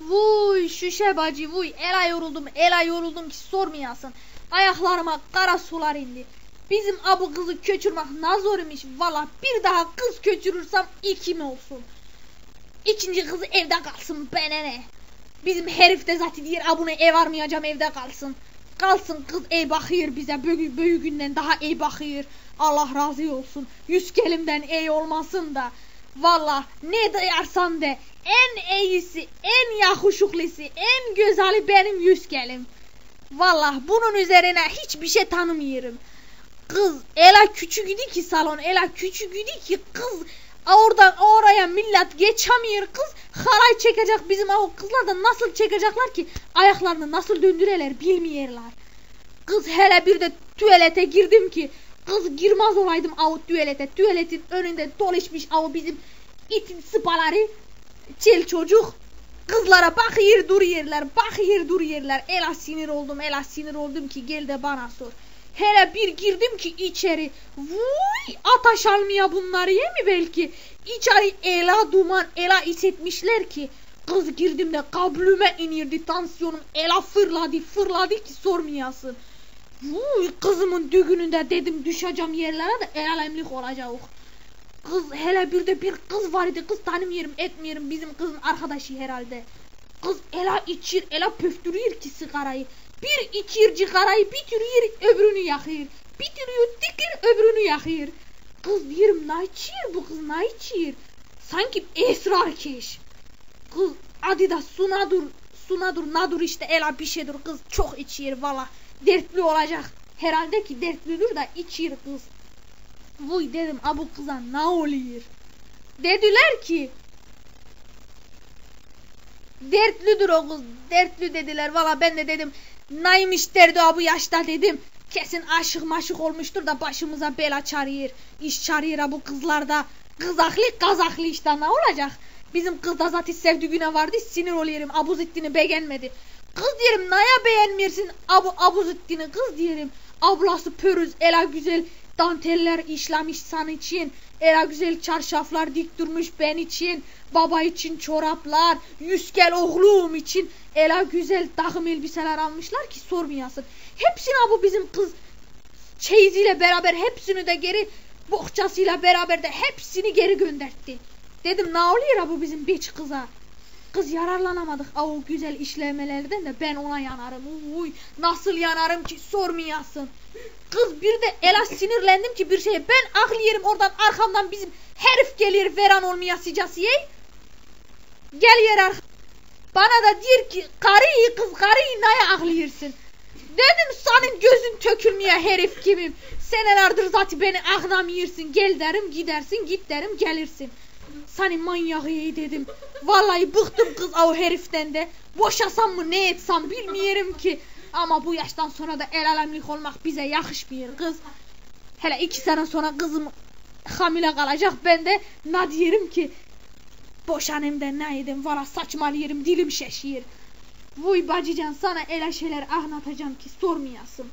Vuy şüşe bacı vuy. Ela yoruldum ela yoruldum ki sormayasın. Ayaklarıma kara sular indi. Bizim abu kızı köçürmek ne zor imiş. Valla bir daha kız köçürürsem iki mi olsun. İkinci kızı evde kalsın bana ne. Bizim herif de zaten diyor abone ev armayacağım evde kalsın. Kalsın kız iyi bakıyor bize büyü, büyüğünden daha iyi bakıyor. Allah razı olsun. Yüz kelimden iyi olmasın da. Valla ne dayarsan de en iyisi, en yakışıklısı, en güzeli benim yüz kelim. Valla bunun üzerine hiçbir şey tanımıyorum. Kız ela küçük idi ki salon, ela küçük idi ki kız oradan oraya millet geçemiyor kız halay çekecek bizim o kızlar da nasıl çekecekler ki ayaklarını nasıl döndüreler bilmiyorlar. Kız hele bir de tuvalete girdim ki kız girmez olaydım av tuvalete. Tuvaletin önünde dolaşmış av bizim itin sıpaları çel çocuk kızlara bakıyor duruyorlar bakıyor duruyorlar ela sinir oldum ela sinir oldum ki gel de bana sor. Hele bir girdim ki içeri. Vuy ataş almaya bunları ye mi belki? İçeri ela duman ela hissetmişler ki. Kız girdim de kablüme inirdi tansiyonum ela fırladı fırladı ki sormayasın. Vuy kızımın düğününde dedim düşeceğim yerlere de el alemlik olacak. Kız hele bir de bir kız var idi kız tanımıyorum etmiyorum bizim kızın arkadaşı herhalde. Kız ela içir ela pöftürüyor ki sigarayı. Bir içir cigarayı bitiriyor öbürünü yakıyor. Bitiriyor dikir öbürünü yakıyor. Kız diyorum ne içir bu kız ne içir? Sanki esrar keş. Kız adı da sunadur sunadur nadur işte ela bir şeydir kız çok içir valla. Dertli olacak. Herhalde ki dertlidir da içir kız. Vuy dedim abu kıza ne oluyor? Dediler ki dertlidir o kız dertli dediler valla ben de dedim neymiş derdi bu yaşta dedim kesin aşık maşık olmuştur da başımıza bela çarıyor iş çarıyor bu kızlarda kızaklı kazaklı işte ne olacak bizim kız da zaten sevdiğine vardı sinir oluyorum Abuzettin'i beğenmedi kız diyelim naya beğenmiyorsun Abu Abuzettin'i kız diyelim ablası pörüz ela güzel danteller işlemiş san için Era güzel çarşaflar dik durmuş ben için. Baba için çoraplar. Yüz gel oğlum için. Ela güzel takım elbiseler almışlar ki sormayasın. Hepsini bu bizim kız çeyiziyle beraber hepsini de geri bohçasıyla beraber de hepsini geri göndertti. Dedim ne oluyor bu bizim beç kıza. Kız yararlanamadık o güzel işlemelerden de ben ona yanarım. Uy, nasıl yanarım ki sormayasın. Kız bir de ela sinirlendim ki bir şeye. Ben aklı oradan arkamdan bizim herif gelir veran olmaya sicasiyey. Gel yer. Bana da diyor ki karıyı kız karıyı neye aklıyorsun? Dedim senin gözün tökülmeye herif kimim. Senelerdir zaten beni ağlamıyorsun. Gel derim gidersin git derim gelirsin. Seni manyağı dedim. Vallahi bıktım kız o heriften de. Boşasam mı ne etsem bilmiyorum ki. Ama bu yaştan sonra da el alemlik olmak bize yakışmıyor kız. Hele iki sene sonra kızım hamile kalacak ben de ne diyelim ki boşanayım da ne yedim valla saçmalıyorum dilim şeşiyor. Vuy bacıcan sana ele şeyler anlatacağım ki sormayasın.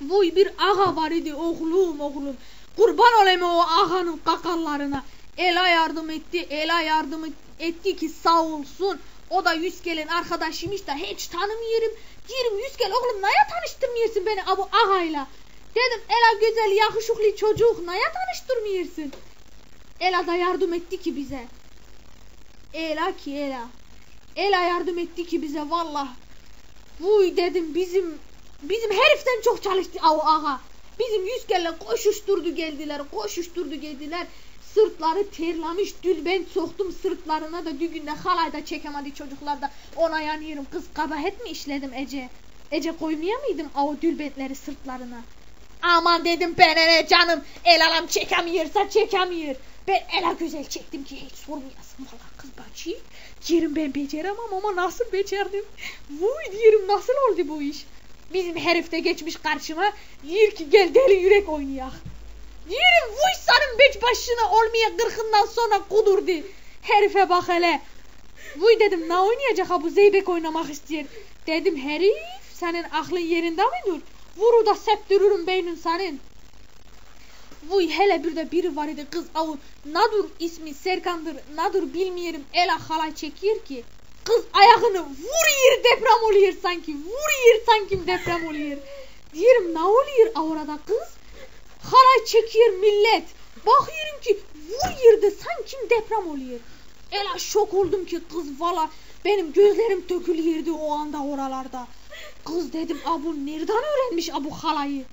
Vuy bir ağa var idi oğlum oğlum. Kurban olayım o ağanın kakallarına. Ela yardım etti, Ela yardım etti ki sağ olsun. O da yüz gelin arkadaşıymış da hiç tanımıyorum. Diyorum yüz gel oğlum naya tanıştırmıyorsun beni abu ağayla. Dedim Ela güzel yakışıklı çocuk naya tanıştırmıyorsun. Ela da yardım etti ki bize. Ela ki Ela. Ela yardım etti ki bize vallah. Vuy dedim bizim bizim heriften çok çalıştı o ağa. Bizim yüz kelle koşuşturdu geldiler koşuşturdu geldiler. Sırtları terlemiş dülbent soktum sırtlarına da düğünde halayda çekemedi çocuklar da ona yanıyorum. Kız kabahet mi işledim Ece? Ece koymaya mıydım o dülbentleri sırtlarına? Aman dedim ben ne canım el alam çekemiyorsa çekemiyor. Ben ela güzel çektim ki hiç sormayasın valla kız bacı. Diyorum ben beceremem ama nasıl becerdim? Vuy diyorum nasıl oldu bu iş? Bizim herif de geçmiş karşıma diyor ki gel deli yürek oynayak. Yerim Vuysanın beş başına olmaya kırkından sonra kudurdu. Herife bak hele. Vuy dedim ne oynayacak ha bu zeybek oynamak istiyor. Dedim herif senin aklın yerinde mi dur? Vuru da septürürüm beynin senin. Vuy hele bir de biri var idi kız avu. Nadur ismi Serkan'dır. Nadur bilmiyorum. Ela halay çekir ki. Kız ayağını vuruyor deprem oluyor sanki. Vuruyor sanki deprem oluyor. Diyorum ne oluyor orada kız? Halay çekiyor millet. Bakıyorum ki vuruyor da sanki deprem oluyor. Ela şok oldum ki kız valla benim gözlerim dökülüyordu o anda oralarda. Kız dedim abu nereden öğrenmiş abu halayı?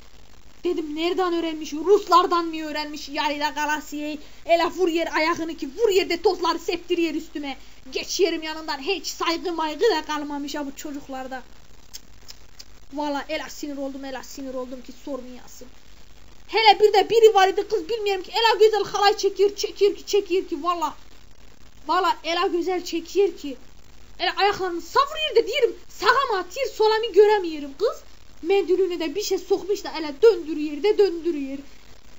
Dedim nereden öğrenmiş? Ruslardan mı öğrenmiş? Yarıda galasiyeyi. Ela vur yer ayağını ki vur yerde tozları septiriyor üstüme. Geç yerim yanından hiç saygı maygı da kalmamış ha bu çocuklarda. Valla ela sinir oldum ela sinir oldum ki sormayasın. Hele bir de biri var idi kız bilmiyorum ki ela güzel halay çekiyor çekiyor ki çekiyor ki valla. Valla ela güzel çekiyor ki. Ela ayaklarını savuruyor da diyorum sağama atıyor solami göremiyorum kız. Mendülüne de bir şey sokmuş da ele döndürüyor de döndürüyor.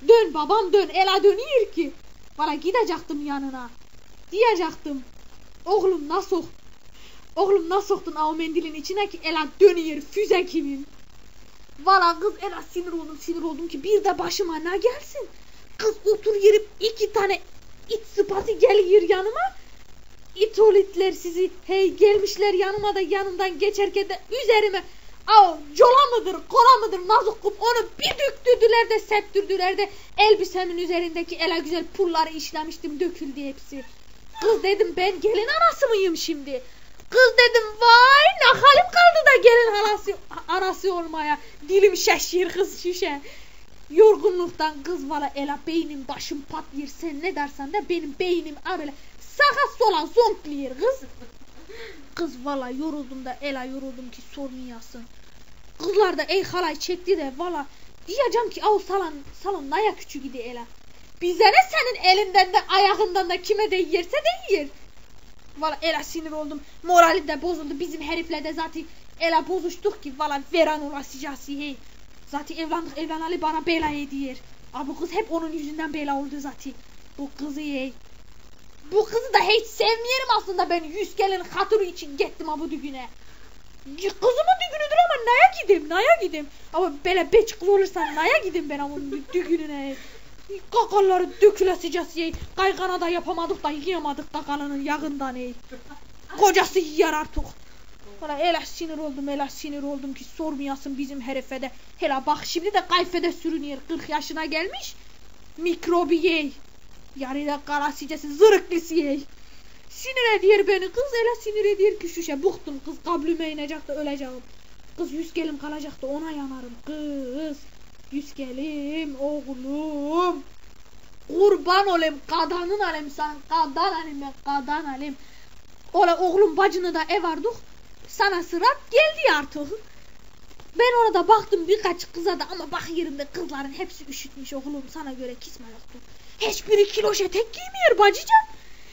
Dön babam dön ela dönüyor ki. Valla gidecektim yanına. Diyecektim. Oğlum nasıl Oğlum nasıl soktun o mendilin içine ki ela dönüyor füze kimin. Valla kız ela sinir oldum sinir oldum ki bir de başıma ne gelsin. Kız otur yerip iki tane it sıpatı geliyor yanıma. İtolitler sizi hey gelmişler yanıma da yanımdan geçerken de üzerime Av cola mıdır kola mıdır nazuk kup onu bir döktürdüler de septürdüler de elbisemin üzerindeki ele güzel pulları işlemiştim döküldü hepsi. Kız dedim ben gelin anası mıyım şimdi? Kız dedim vay ne halim kaldı da gelin anası, anası olmaya. Dilim şaşır kız şişe. Yorgunluktan kız valla ela beynim başım patlıyor sen ne dersen de benim beynim böyle sağa sola zonkluyor kız. Kız valla yoruldum da ela yoruldum ki sormayasın. Kızlar da ey halay çekti de valla diyeceğim ki av salon salon naya küçük idi ela. Bize ne senin elinden de ayağından da kime de yerse de yer. Valla ela sinir oldum. Morali de bozuldu. Bizim herifle de zaten ela bozuştuk ki valla veran olasıcası hey. Zaten evlendik evlenali bana bela ediyor. Abi kız hep onun yüzünden bela oldu zaten. Bu kızı hey. Bu kızı da hiç sevmiyorum aslında ben yüz gelin hatırı için gittim bu düğüne. Kızımın düğünüdür ama naya gideyim naya gideyim. Ama böyle beç olursan naya gideyim ben onun düğününe. Kakalları dökülesicesi yey. Kaygana da yapamadık da yiyamadık kakalının yağından ey. Kocası yer artık. Valla elə sinir oldum, elə sinir oldum ki sormayasın bizim herife de. Hele bak şimdi de kayfede sürünüyor. 40 yaşına gelmiş. Mikrobi yey. Yarıyla karasicesi zırıklısı yey. Sinir ediyor beni. Kız elə sinir ediyor ki şuşa. Bıktım kız kablüme inecek de öleceğim. Kız yüz gelim kalacak da ona yanarım. Kız. Yüz gelim oğlum. Kurban olayım kadanın alayım sen. Kadan alayım ben kadan alayım. Ola oğlum bacını da ev ardık. Sana sırat geldi artık. Ben orada baktım birkaç kıza da ama bak yerinde kızların hepsi üşütmüş oğlum sana göre kisme yoktu. Hiçbiri kiloş etek giymiyor bacıcan.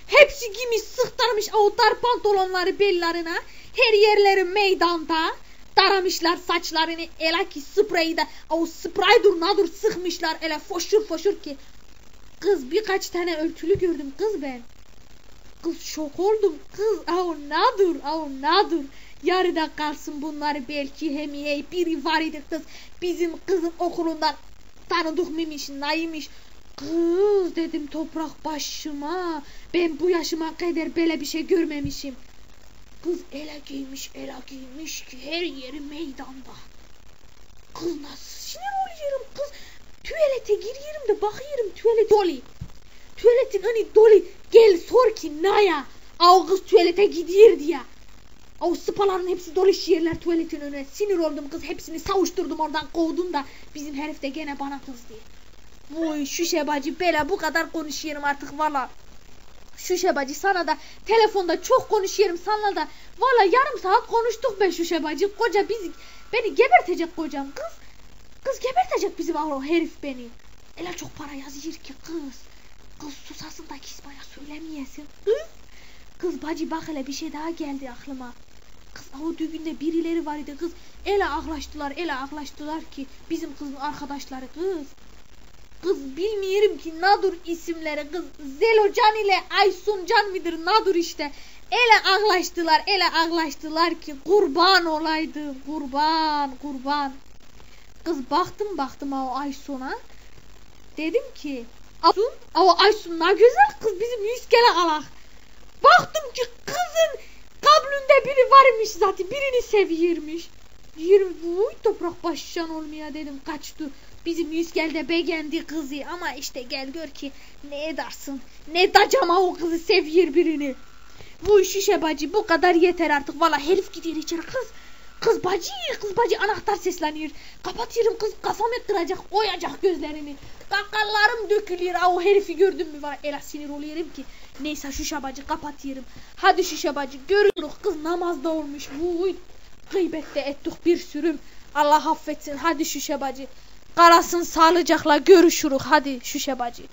Hepsi giymiş sıktarmış o dar pantolonları bellerine. Her yerleri meydanda. Daramışlar saçlarını ele ki spreyi de o sprey dur nadur sıkmışlar ele foşur foşur ki. Kız birkaç tane örtülü gördüm kız ben. Kız şok oldum. Kız o nadur o nadur. Yarıda kalsın bunları belki hem hey biri var idi kız. Bizim kızın okulundan tanıdık mıymış neymiş. Kız dedim toprak başıma. Ben bu yaşıma kadar böyle bir şey görmemişim. Kız ele giymiş ele giymiş ki her yeri meydanda. Kız nasıl sinir oluyorum kız. Tuvalete giriyorum da bakıyorum tuvalet dolu. Tuvaletin hani dolu gel sor ki naya. Av kız tuvalete gidiyor diye. O sıpaların hepsi dolu yerler tuvaletin önüne. Sinir oldum kız hepsini savuşturdum oradan kovdum da bizim herif de gene bana kızdı. Vay şu şebacı bela bu kadar konuşuyorum artık valla. Şu şebacı sana da telefonda çok konuşuyorum sana da. Valla yarım saat konuştuk be şu şebacı. Koca bizi beni gebertecek kocam kız. Kız gebertecek bizim o herif beni. Ela çok para yazıyor ki kız. Kız susasın da kismaya söylemeyesin. Kız. Kız bacı bak hele bir şey daha geldi aklıma. Kız o düğünde birileri var idi kız. Ele ağlaştılar ele ağlaştılar ki bizim kızın arkadaşları kız. Kız bilmiyorum ki Nadur isimleri kız Zelo Can ile Aysun Can mıdır Nadur işte. Ele ağlaştılar ele ağlaştılar ki kurban olaydı kurban kurban. Kız baktım baktım o Aysun'a. Dedim ki Aysun, o Aysun ne güzel kız bizim yüz kere alak. Baktım ki kızın kablo varmış zaten birini seviyormuş. Diyorum vuy toprak başşan olmaya dedim kaçtı. Bizim yüz geldi beğendi kızı ama işte gel gör ki ne edersin. Ne dacama o kızı seviyor birini. Bu şişe bacı bu kadar yeter artık. Valla herif gidiyor içeri kız. Kız bacı, kız bacı anahtar sesleniyor. Kapatıyorum kız kafamı kıracak, oyacak gözlerimi. Kakallarım dökülüyor. Aa, o herifi gördün mü? Valla ela sinir oluyorum ki. Neyse şu şabacı kapatıyorum. Hadi şu şabacı görürüz. Kız namazda olmuş. Vuy. Gıybette ettik bir sürüm. Allah affetsin. Hadi şu şabacı. Qarasın salıcaqla görüşürük. Hadi şüşə bacı.